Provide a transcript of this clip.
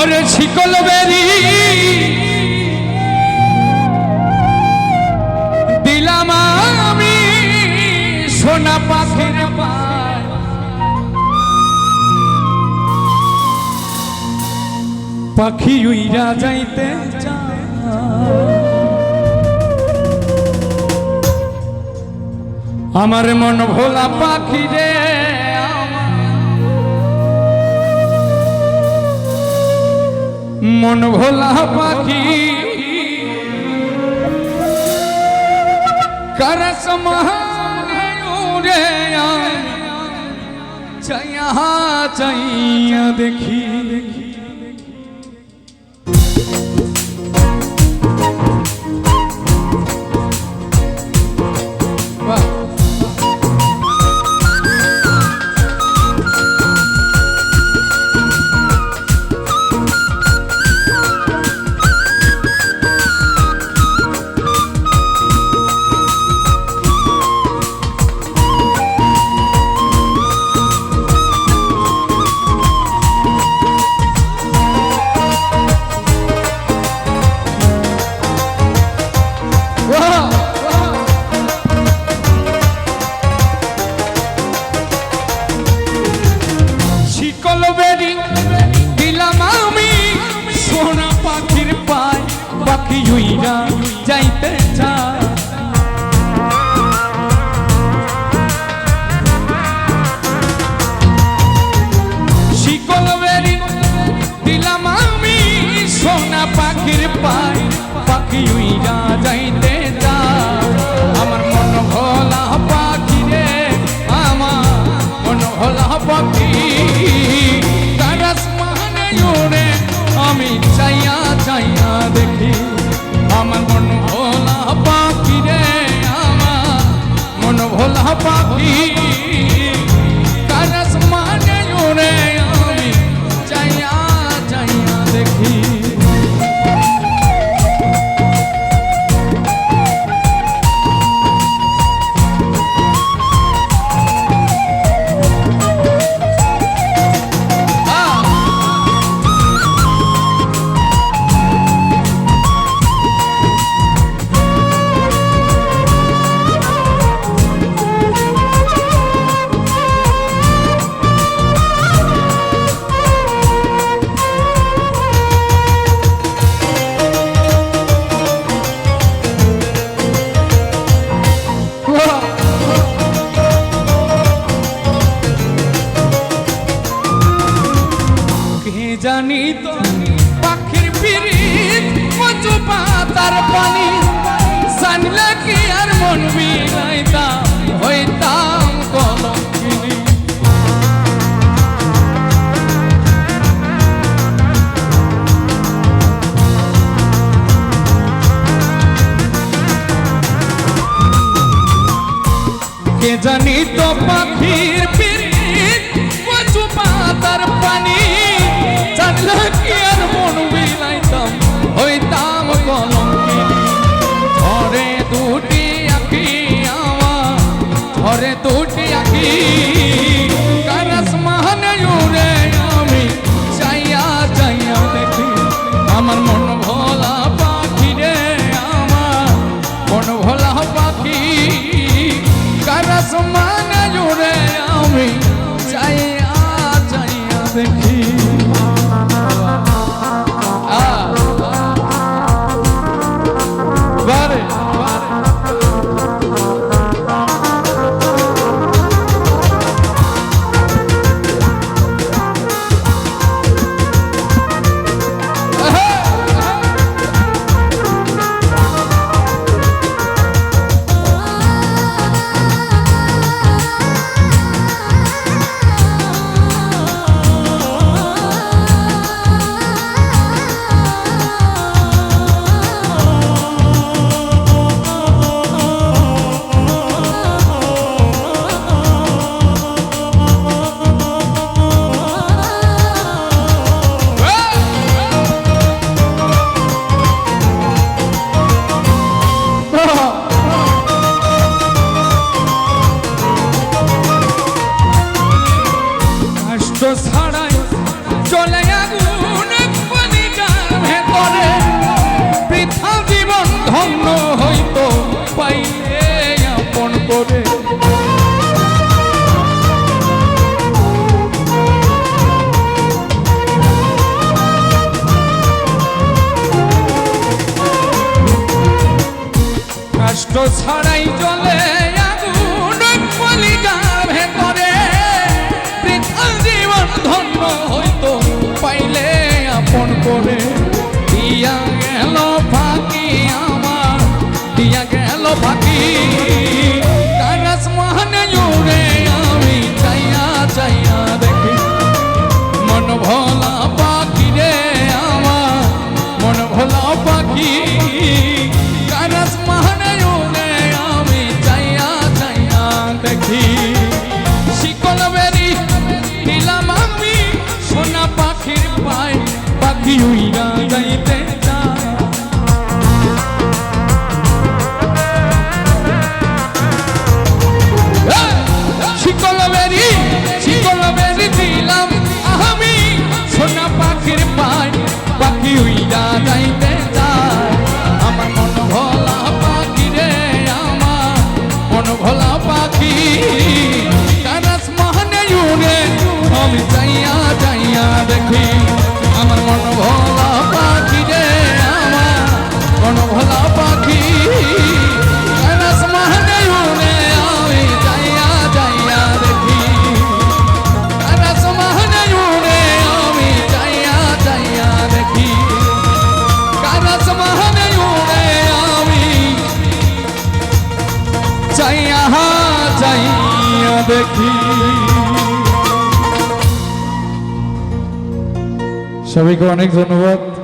ওরে শিকল বেরি। দিলাম আমি সোনা পাখির পাখি উইরা যাইতে। আমার মন ভোলা পাখি রে। মন ভোলা পাখি। করস রে চয়া চইয়া দেখি। বাহ যাইতে চায় শিকল বেরি দিলাম আমি সোনা পাখির পাই পাখি পাতার পানি জানলে কি আর মন বিলাইতাম হইতাম কলঙ্কিনী। কে জানি তো পাখির ছাড়াই পাখি উইরা যাইতে দেখি। সবাইকে অনেক ধন্যবাদ।